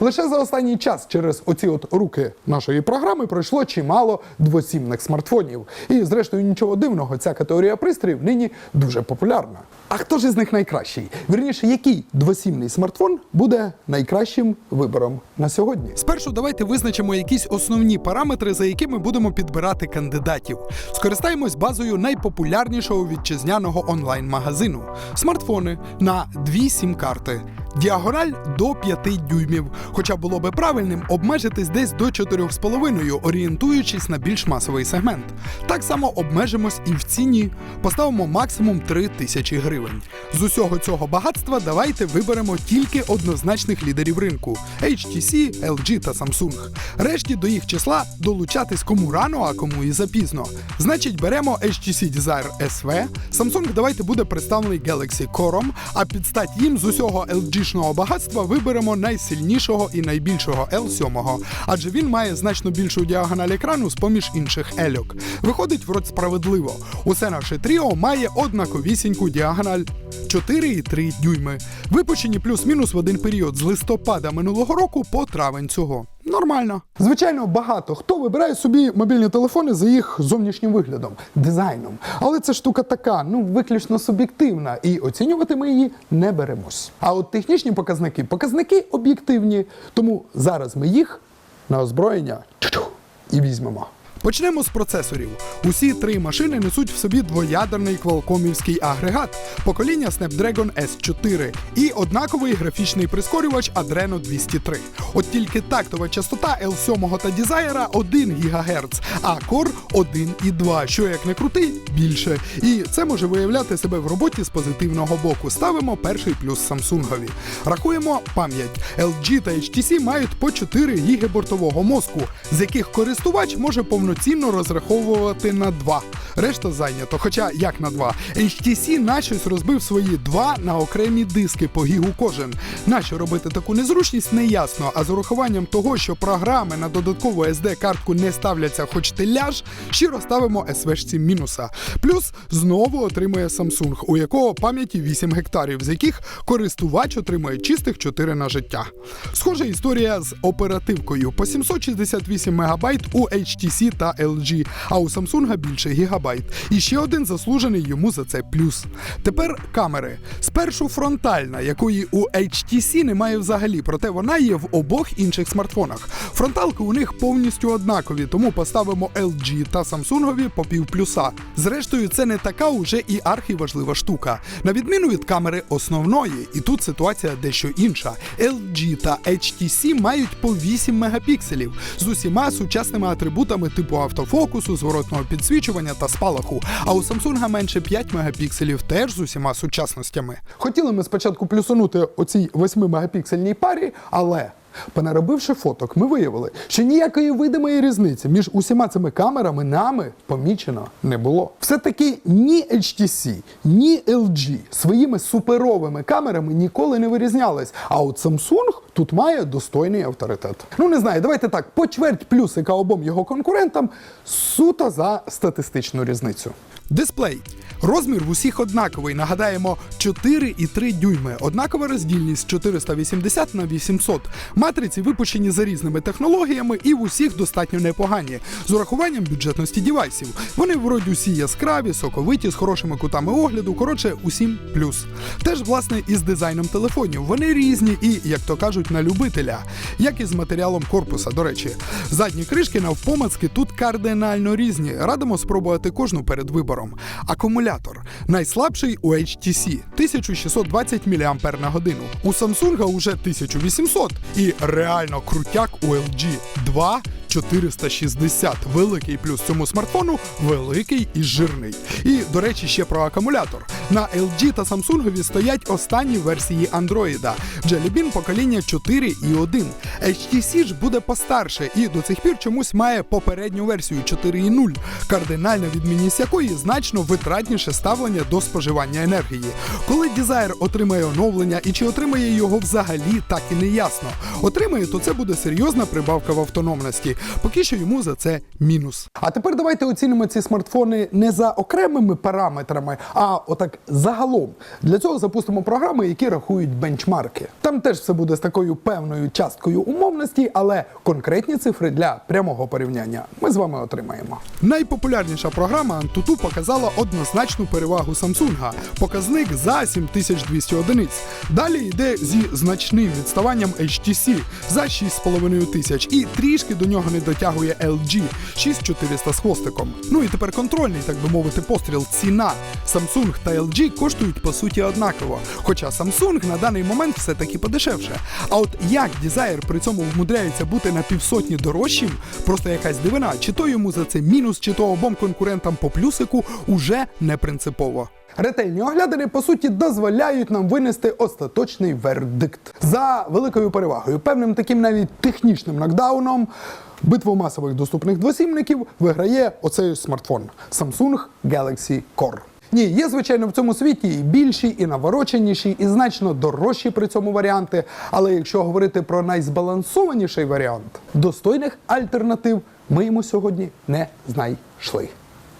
Лише за останній час через оці от руки нашої програми пройшло чимало двосімних смартфонів. І, зрештою, нічого дивного, ця категорія пристроїв нині дуже популярна. А хто ж із них найкращий? Вірніше, який двосімний смартфон буде найкращим вибором на сьогодні? Спершу давайте визначимо якісь основні параметри, за якими будемо підбирати кандидатів. Скористаємось базою найпопулярнішого вітчизняного онлайн-магазину смартфони на дві сім-карти. Діагональ до 5 дюймів, хоча було би правильним обмежитись десь до 4,5, орієнтуючись на більш масовий сегмент. Так само обмежимось і в ціні. Поставимо максимум 3 тисячі гривень. З усього цього багатства давайте виберемо тільки однозначних лідерів ринку: HTC, LG та Samsung. Решті до їх числа долучатись кому рано, а кому і запізно. Значить, беремо HTC Desire SV. Samsung давайте буде представлений Galaxy Corom, а під стать їм з усього LG-шного багатства виберемо найсильнішого і найбільшого L7, адже він має значно більшу діагональ екрану з поміж інших ельок. Виходить врод справедливо. Усе наше тріо має однаковісіньку діагональ 4,3 дюйми, випущені плюс-мінус в один період з листопада минулого року по травень цього. Нормально. Звичайно, багато хто вибирає собі мобільні телефони за їх зовнішнім виглядом, дизайном. Але ця штука така, ну виключно суб'єктивна, і оцінювати ми її не беремось. А от технічні показники, показники об'єктивні. Тому зараз ми їх на озброєння і візьмемо. Почнемо з процесорів. Усі три машини несуть в собі двоядерний квалкомівський агрегат, покоління Snapdragon S4 і однаковий графічний прискорювач Adreno 203. От тільки тактова частота L7 та Desire 1 ГГц, а Core 1,2, що як не крути, більше. І це може виявляти себе в роботі з позитивного боку. Ставимо перший плюс Samsung. Рахуємо пам'ять. LG та HTC мають по 4 ГБ бортового мозку, з яких користувач може повноцінно розраховувати на 2. Решта зайнято. Хоча як на 2. HTC начось розбив свої 2 на окремі диски по гігу кожен. Нащо робити таку незручність, не ясно. А з урахуванням того, що програми на додаткову SD-картку не ставляться, хоч ти ляж, щиро ставимо SVшці мінуса. Плюс знову отримує Samsung, у якого пам'яті 8 гектарів, з яких користувач отримує чистих 4 на життя. Схожа історія з оперативкою по 768 МБ у HTC та LG, а у Samsung більше гігабайт. І ще один заслужений йому за це плюс. Тепер камери. Спершу фронтальна, якої у HTC немає взагалі, проте вона є в обох інших смартфонах. Фронталки у них повністю однакові, тому поставимо LG та Samsung по пів плюса. Зрештою, це не така уже і архіважлива штука. На відміну від камери основної, і тут ситуація дещо інша. LG та HTC мають по 8 мегапікселів з усіма сучасними атрибутами типу автофокусу, зворотного підсвічування та спалаху. А у Samsung менше 5 мегапікселів теж з усіма сучасностями. Хотіли ми спочатку плюсунути оцій 8 мегапіксельній парі, але. Понаробивши фоток, ми виявили, що ніякої видимої різниці між усіма цими камерами нами помічено не було. Все-таки ні HTC, ні LG своїми суперовими камерами ніколи не вирізнялись. А от Samsung тут має достойний авторитет. Ну не знаю, давайте так, по чверть плюсика обом його конкурентам суто за статистичну різницю. Дисплей. Розмір в усіх однаковий. Нагадаємо, 4,3 дюйми. Однакова роздільність 480 на 800. Матриці випущені за різними технологіями і в усіх достатньо непогані. З урахуванням бюджетності дівайсів. Вони вроді усі яскраві, соковиті, з хорошими кутами огляду. Коротше, усім плюс. Теж, власне, із дизайном телефонів. Вони різні і, як то кажуть, на любителя, як і з матеріалом корпуса. До речі, задні кришки навпомацки тут кардинально різні. Радимо спробувати кожну перед вибором. Акумулятор. Найслабший у HTC 1620 мАч. У Samsung уже 1800 і реально крутяк у LG 2 460. Великий плюс цьому смартфону великий і жирний. І, до речі, ще про акумулятор. На LG та Samsung стоять останні версії Android. Jelly Bean покоління 4 і 1. HTC ж буде постарше і до цих пір чомусь має попередню версію 4.0, кардинальна відмінність якої значно витратніше ставлення до споживання енергії. Коли Desire отримає оновлення і чи отримає його взагалі, так і не ясно. Отримає, то це буде серйозна прибавка в автономності. Поки що йому за це мінус. А тепер давайте оцінимо ці смартфони не за окремими параметрами, а отак загалом. Для цього запустимо програми, які рахують бенчмарки. Там теж все буде з такою певною часткою умовності, але конкретні цифри для прямого порівняння ми з вами отримаємо. Найпопулярніша програма Antutu показала однозначну перевагу Samsung. Показник за 7200 одиниць. Далі йде зі значним відставанням HTC за 6,5 тисяч і трішки до нього не дотягує LG 6400 з хвостиком. Ну і тепер контрольний, так би мовити, постріл. Ціна Samsung та LG коштують по суті однаково. Хоча Samsung на даний момент все таки подешевше. А от як Desire при цьому вмудряється бути на півсотні дорожчим, просто якась дивина, чи то йому за це мінус, чи то обом конкурентам по плюсику уже не принципово. Ретельні оглядини, по суті, дозволяють нам винести остаточний вердикт за великою перевагою, певним таким навіть технічним нокдауном. Битву масових доступних двосімників виграє оцей смартфон Samsung Galaxy Core. Ні, є, звичайно, в цьому світі і більші, і навороченіші, і значно дорожчі при цьому варіанти. Але якщо говорити про найзбалансованіший варіант, достойних альтернатив ми йому сьогодні не знайшли.